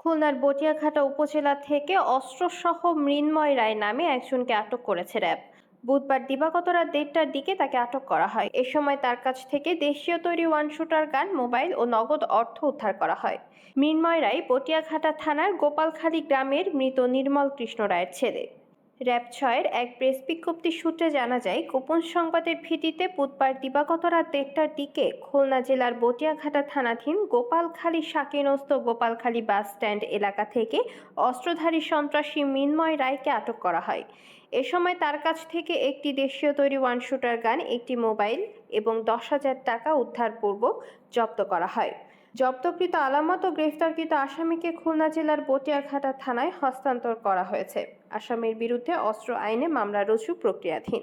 খুলনার বটিয়াঘাটা উপজেলা থেকে অস্ত্রসহ মৃন্ময় রায় নামে একজনকে আটক করেছে র্যাব। বুধবার দিবাগত রাত দেড়টার দিকে তাকে আটক করা হয়। এ সময় তার কাছ থেকে দেশীয় তৈরি ওয়ান শুটার গান, মোবাইল ও নগদ অর্থ উদ্ধার করা হয়। মৃন্ময় রায় বটিয়াঘাটা থানার গোপালখালী গ্রামের মৃত নির্মল কৃষ্ণ রায়ের ছেলে। র্যাব ছয়ের এক প্রেস বিজ্ঞপ্তি সূত্রে জানা যায়, গোপন সংবাদের ভিত্তিতে বুধবার দিবাগত রাত দেড়টার দিকে খুলনা জেলার বটিয়াঘাটা থানাধীন গোপালখালী শাকিনস্ত গোপালখালী বাস স্ট্যান্ড এলাকা থেকে অস্ত্রধারী সন্ত্রাসী মিনময় রায়কে আটক করা হয়। এ সময় তার কাছ থেকে একটি দেশীয় তৈরি ওয়ান শুটার গান, একটি মোবাইল এবং দশ হাজার টাকা উদ্ধারপূর্বক জব্দ করা হয়। জব্দকৃত আলামত ও গ্রেফতারকৃত আসামিকে খুলনা জেলার বটিয়াঘাটা থানায় হস্তান্তর করা হয়েছে। আসামির বিরুদ্ধে অস্ত্র আইনে মামলা রুজু প্রক্রিয়াধীন।